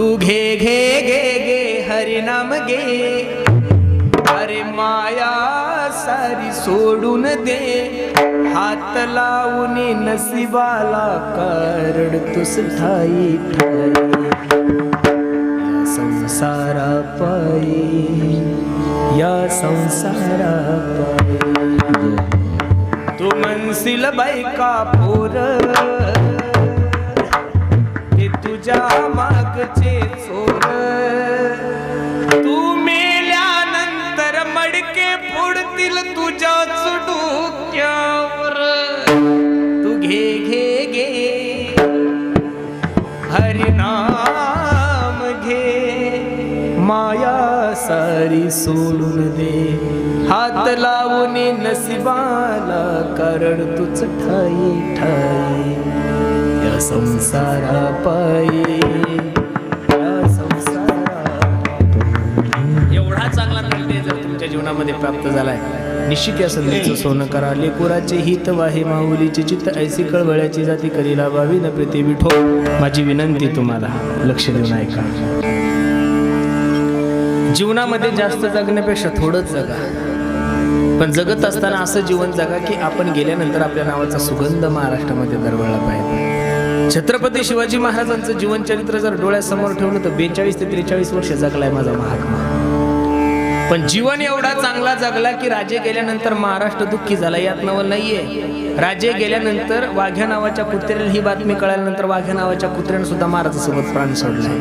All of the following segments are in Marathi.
तू घे घे घे घे हरिनाम घे. अरे माया सारी सोडून दे. हात लावून नसिबाला कारण तुस ठाई संसारा पायी या संसारा पायी. तू म्हणशील बायका पोर? ते तुझ्या मागचे चोर. तू मेल्यानंतर मडके फोडतील तुझ्या डोक्यावर. तू घे घे घे. हरिनाम घे. माया सारी सोडून दे. हात लावून नसिबाला कारण तुझ ठाई ठाई. या संसारा पायी मध्ये प्राप्त झालाय. निश्चित या संधीचं सोनं करा. लेकुराचे हित वाहे माऊलीचे चित्त ऐसी कळवळ्याची जाती करीला वावी न प्रीती विठो. माझी विनंती तुम्हाला लक्ष देऊन ऐका. जीवनामध्ये जास्त जगण्यापेक्षा थोडंच जगा. पण जगत असताना असं जीवन जगा की आपण गेल्यानंतर आपल्या नावाचा सुगंध महाराष्ट्रामध्ये दरवळला पाहिजे. छत्रपती शिवाजी महाराजांचं जीवनचरित्र जर डोळ्यासमोर ठेवलं तर बेचाळीस ते त्रेचाळीस वर्ष जगलाय माझा महात्मा. पण जीवन एवढा चांगला जगला की राजे गेल्यानंतर महाराष्ट्र दुःखी झाला यात नवल नाहीये. राजे गेल्यानंतर वाघ्या नावाच्या कुत्र्याला ही बातमी कळाल्यानंतर वाघ्या नावाच्या कुत्र्याने सुद्धा महाराजासोबत प्राण सोडलाय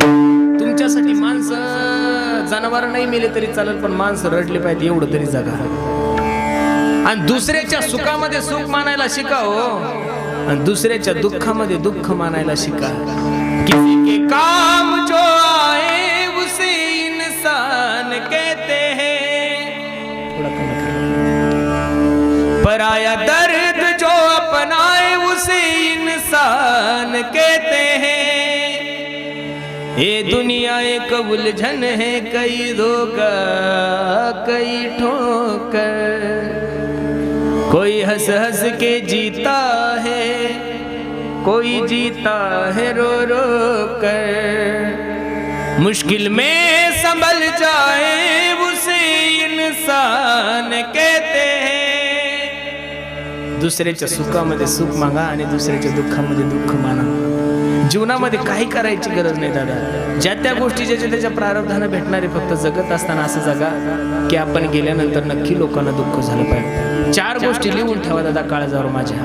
तुमच्यासाठी माणसं जनावर नाही मेले तरी चालेल पण माणसं रडले पाहिजे एवढं तरी जगा. आणि दुसऱ्याच्या सुखामध्ये सुख मानायला शिका हो. आणि दुसऱ्याच्या दुःखामध्ये दुःख मानायला शिका. किसी के काम जो आए पराया दर्द जो अपनाए उसे इंसान कहते हैं। ये दुनिया एक उलझन है कई धोखा कई ठोकर। कोई हंस हंस के जीता है कोई जीता है रो रो कर। मुश्किल में संभल जाए उसे इंसान कहते दुसऱ्याच्या सुखामध्ये सुख मागा आणि दुसऱ्याच्या दुःखामध्ये दुःख माना. जीवनामध्ये काही करायची गरज नाही दादा. ज्या त्या गोष्टी ज्याच्या त्याच्या प्रारब्धानं भेटणारे फक्त जगत असताना असं जगा की आपण गेल्यानंतर नक्की लोकांना दुःख झालं पाहिजे. चार गोष्टी लिहून ठेवा दादा काळजावर माझ्या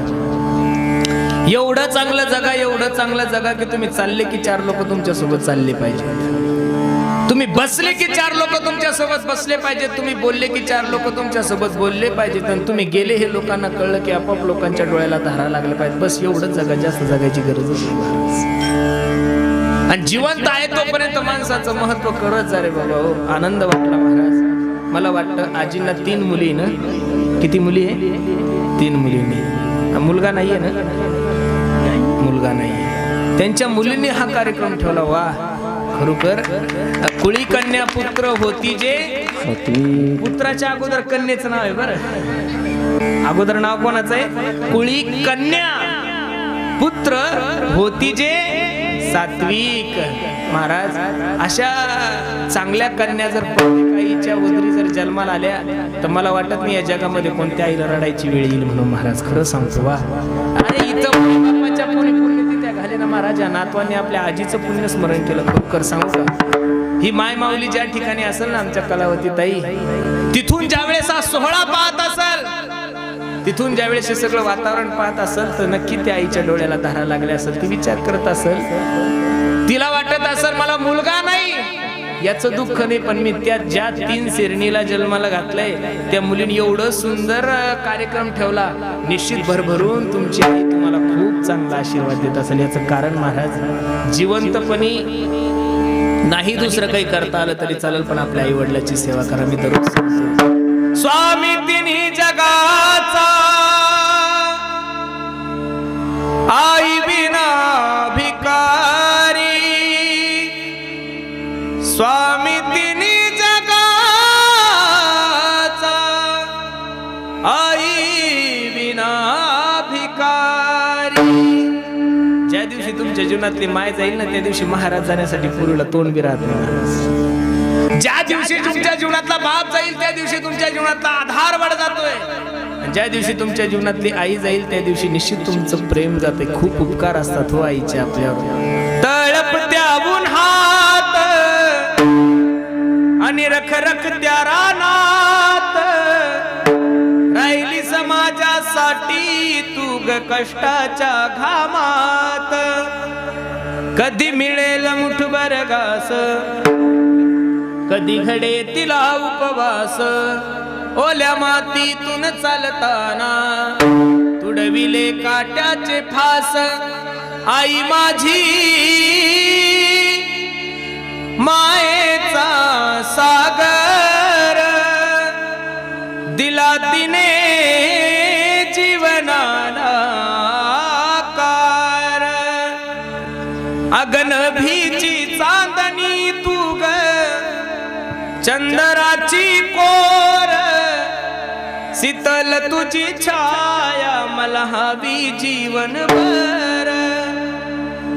एवढं चांगलं जगा एवढं चांगलं जगा की तुम्ही चालले की चार लोक तुमच्यासोबत चालले पाहिजे. तुम्ही बसले की चार लोक तुमच्यासोबत बसले पाहिजेत तुम्ही बोलले की चार लोक तुमच्यासोबत बोलले पाहिजेत आणि तुम्ही गेले हे लोकांना कळलं की आपोआप लोकांच्या डोळ्याला धारा लागल्या पाहिजे. बस एवढंच जगा जास्त जगायची गरज आणि जिवंत आहे तोपर्यंत माणसाचं महत्त्व करत जा रे बाबा. हो आनंद वाटला महाराज. मला वाटतं आजींना तीन मुली ना? किती मुली आहे? तीन मुलींनी मुलगा नाहीये ना? मुलगा नाहीये. त्यांच्या मुलींनी हा कार्यक्रम ठेवला. वा. खरोखर कुळी कन्या पुत्र होती जे पुत्राच्या अगोदर कन्याचं नाव आहे बरं. अगोदर नाव कोणाचं आहे? कुळी कन्या पुत्र होती जे सात्विक. महाराज अशा चांगल्या कन्या जर आईच्या उदरी जर जन्माला आल्या तर मला वाटत नाही या जगामध्ये कोणत्या आईला रडायची वेळ येईल म्हणून महाराज खरं सांगतो वा अरे इथं महाराज या नातवाने आपल्या आजीचं पुण्य स्मरण केलं. खरोखर सांगू का? ही माय माऊली ज्या ठिकाणी असेल ना आमच्या कलावती ताई तिथून ज्यावेळेस हा सोहळा पाहत असेल तिथून ज्यावेळेस हे सगळं वातावरण पाहत असेल तर नक्की त्या आईच्या डोळ्याला धारा लागल्या असेल ती विचार करत असेल तिला वाटत असेल मला मुलगा नाही. याचं दुःख नाही पण मी त्या ज्या तीन शेरणीला जन्माला घातलंय त्या मुलीने एवढं सुंदर कार्यक्रम ठेवला निश्चित भरभरून तुमची आई खूप चांगला आशीर्वाद देत असेल याचं कारण महाराज जिवंतपणी नाही दुसरं काही करता आलं तरी चालेल पण आपल्या आई वडिलाची सेवा करा. मी दररोज स्वामी तिन्ही जगाचा आई विना भिकारी स्वामी तिन्ही आई विना भिकारी ज्या दिवशी तुमच्या तुमच्या जीवनातली माय जाईल ना त्या दिवशी महाराज जाण्यासाठी पूर्वीला तोंड बी राहत नाही. ज्या दिवशी तुमच्या जीवनातला बाप जाईल त्या दिवशी तुमच्या जीवनातला आधार वाढ जातोय. ज्या दिवशी तुमच्या जीवनातली आई जाईल त्या दिवशी निश्चित तुमचं प्रेम जाते खूप उपकार असतात हो आईचे आपल्यावर. तळपत्या उन्हात आणि रख रख त्या रानात. राहिली समाजासाठी तू ग कष्टाच्या घामात. कधी मिळेल मुठभर घास कधी घडे तिला उपवास? ओल्या मातीतून चालताना तुडविले काट्याचे फास. आई माझी मायेचा तुझी छाया मला हवी जीवन भर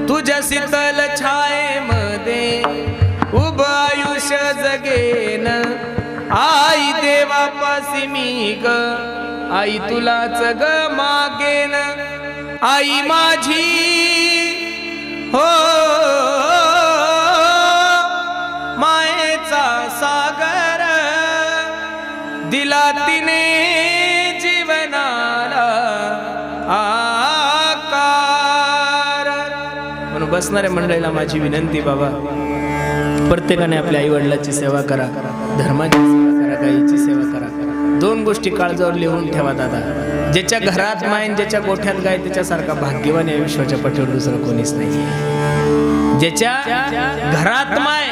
तुझ्या शीतल छायेमध्ये उभ आयुष्य जगेन. आई देवापासी मी ग आई तुलाच ग मागेन. आई माझी हो मायेचा सागर. दिला तिने बसणाऱ्या मंडळीला माझी विनंती बाबा प्रत्येकाने आपल्या आई वडिलाची सेवा करा धर्माची सेवा करा गाईची सेवा करा. दोन गोष्टी काळजावर लिहून ठेवा दादा. ज्याच्या घरात मायन ज्याच्या गोठ्यात गाय त्याच्यासारखा भाग्यवान या विश्वाच्या पाठीवर दुसरं कोणीच नाही. ज्याच्या घरात माय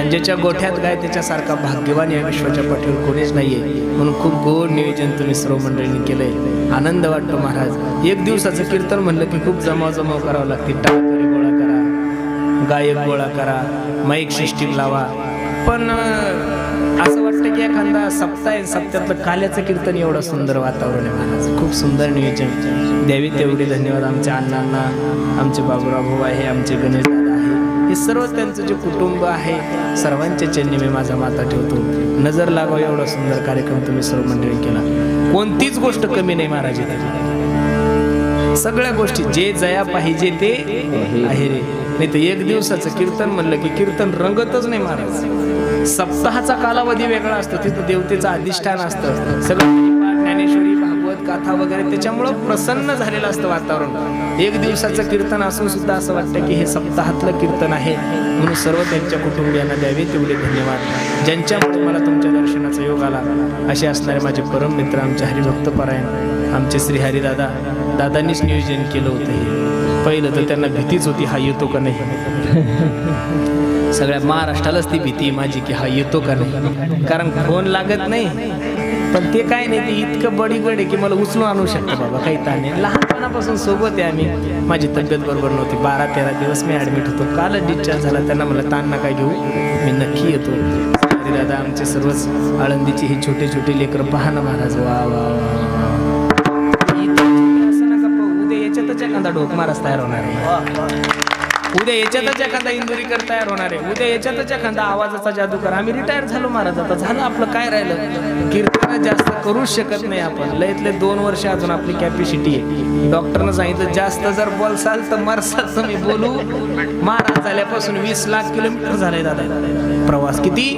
आणि ज्याच्या गोठ्यात गाय त्याच्यासारखा भाग्यवान या विश्वाच्या पाठीवर कोणीच नाहीये. म्हणून खूप गोड नियोजन तुम्ही सर्व मंडळींनी केलंय. आनंद वाटतो महाराज. एक दिवसाचं कीर्तन म्हणलं की खूप जमाव जमाव करावं लागते. टाळ गायक गोळा करा माईक सिस्टीम लावा. पण असं वाटतं की एखादा सप्ताह आहे सप्त्यातलं काल्याचं कीर्तन एवढं सुंदर वातावरण आहे महाराज. खूप सुंदर नियोजन. द्यावी तेवढे धन्यवाद. आमच्या अण्णांना आमचे बाबुराव भाऊ आहे आमचे गणेश दादा आहे. हे सर्व त्यांचं जे कुटुंब आहे सर्वांच्या चेन्नी मी माझा माता ठेवतो. नजर लागावं एवढा सुंदर कार्यक्रम तुम्ही सर्व मंडळी केला. कोणतीच गोष्ट कमी नाही महाराज सगळ्या गोष्टी जे जया पाहिजे ते आहे रे. नाही तर एक दिवसाचं कीर्तन म्हणलं की कीर्तन रंगतच नाही महाराज. सप्ताहाचा कालावधी वेगळा असतो तिथं देवतेचं अधिष्ठान असतं. सगळं ज्ञानेश्वरी भागवत गाथा वगैरे त्याच्यामुळं प्रसन्न झालेलं असतं वातावरण. एक दिवसाचं कीर्तन असून सुद्धा असं वाटतं की हे सप्ताहातलं कीर्तन आहे. म्हणून सर्व त्यांच्या कुटुंबियांना द्यावे तेवढे धन्यवाद. ज्यांच्यामुळे मला तुमच्या दर्शनाचा योग आला. असे असणारे माझे परम मित्र आमचे हरिभक्त परायण आमचे श्री हरिदादा. दादांनीच नियोजन केलं होतं हे. पहिलं तर त्यांना भीतीच होती हा येतो का नाही? सगळ्या महाराष्ट्रालाच ती भीती आहे माझी की हा येतो का नाही? कारण फोन लागत नाही. पण ते काय नाही ते इतकं बडी आहे की मला उचलून आणू शकतो बाबा काही ताण नाही. लहानपणापासून सोबत आहे आम्ही. माझी तब्येत बरोबर नव्हती. बारा तेरा दिवस मी ॲडमिट होतो. कालच डिस्चार्ज झाला त्यांना मला ताण नका घेऊ. मी नक्की येतो. दादा आमचे सर्वच आळंदीची ही छोटे छोटे लेकरं पाहणं ना महाराज. वा वा वा. एखादा ढोकमारच तयार होणार आहे. उद्या याच्यातच एखादा इंदुरीकर तयार होणार आहे. उद्या याच्यातच एखादा आवाजाचा जादूकर आम्ही रिटायर झालो महाराज. आता झालं आपलं काय राहिलं? कीर्तन जास्त करूच शकत नाही आपण. लयतले दोन वर्ष अजून आपली कॅपॅसिटी आहे. डॉक्टरनं सांगितलं जास्त जर बोलसाल तर मरसाल. तर मी बोलू महाराज झाल्यापासून वीस लाख किलोमीटर झाले दादा. प्रवास किती?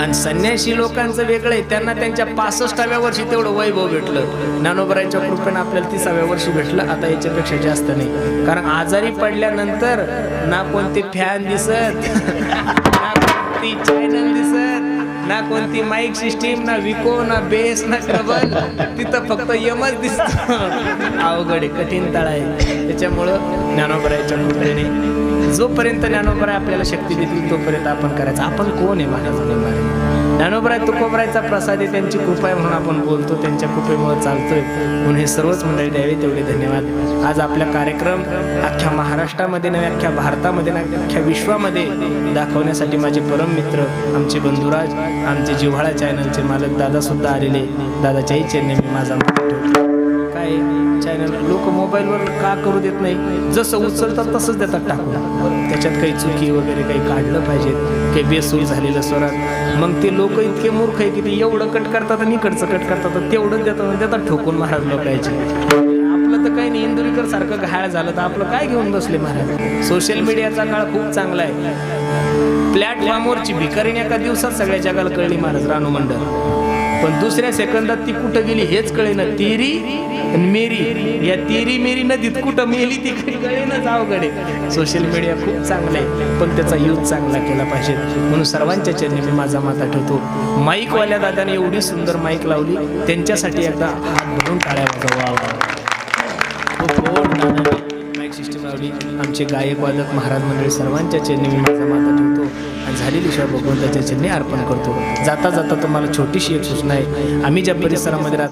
आणि संन्याशी लोकांचं वेगळं आहे. त्यांना त्यांच्या पासष्टाव्या वर्षी तेवढं वैभव भेटलं. ज्ञानोबराच्या कृपेनं आपल्याला तिसाव्या वर्षी भेटलं. आता याच्यापेक्षा जास्त नाही. कारण आजारी पडल्यानंतर ना कोणते फॅन दिसत ना कोणती चॅनल दिसत ना कोणती माईक सिस्टीम ना विको ना बेस ना ट्रबल तिथं फक्त यमच दिसत. अवघड आहे. कठीण तळ आहे. त्याच्यामुळं ज्ञानोबराच्या कृपेने जोपर्यंत ज्ञानोबराय आपल्याला शक्ती देतील तोपर्यंत आपण करायचं. आपण कोण आहे महाराज ज्ञानोबराय तुकोबरायचा प्रसाद आहे त्यांची कृपा आहे म्हणून आपण बोलतो. त्यांच्या कृपेमुळे चालतोय. म्हणून हे सर्वच मंडळी द्यावे तेवढे धन्यवाद. आज आपला कार्यक्रम अख्ख्या महाराष्ट्रामध्ये नव्हे अख्ख्या भारतामध्ये नव्हे अख्ख्या विश्वामध्ये दाखवण्यासाठी माझे परम मित्र आमचे बंधुराज आमचे जिव्हाळा चॅनलचे मालक दादा सुद्धा आलेले. दादाच्याही चेन्नई मी माझा काय चॅनल. लोक मोबाईलवर का करू देत नाही? जसं उचलतात तसंच देतात टाकून. त्याच्यात काही चुकी वगैरे काही काढलं पाहिजे. काही बेसूर झालेलं स्वरात. मग ते लोक इतके मूर्ख आहे की ते एवढं कट करतात आणि इकडचं कट करतात. तेवढंच देतात देतात ठोकून महाराज पाहिजे आपलं तर काही नाही इंदुरीकर सारखं घाळ झालं तर आपलं काय घेऊन बसले महाराज? सोशल मीडियाचा काळ खूप चांगला आहे. प्लॅटफॉर्मवरची भिकारीण एका दिवसात सगळ्या जगाला कळली महाराज रानू मंडळ. पण दुसऱ्या सेकंदात ती कुठं गेली हेच कळेना. तिरी मेरी. या तिरी मेरी नदीत कुठं मेली ती कळेनच अवघड आहे. सोशल मीडिया खूप चांगलं आहे पण त्याचा यूज चांगला केला पाहिजे. म्हणून सर्वांच्या चरणी मी माझा माता ठेवतो. माईकवाल्या दादाने एवढी सुंदर माईक लावली त्यांच्यासाठी एकदा हात भरून टाळ्या वाजवा. माईक लावली. आमचे गायक वादक महाराज मंडळी सर्वांच्या चरणी मी माझा माता खालील ईश्वर भगवंताच्या चिन्हे अर्पण करतो. जाता जाता तुम्हाला छोटीशी एक सूचना आहे. आम्ही ज्या परिसरामध्ये राहतो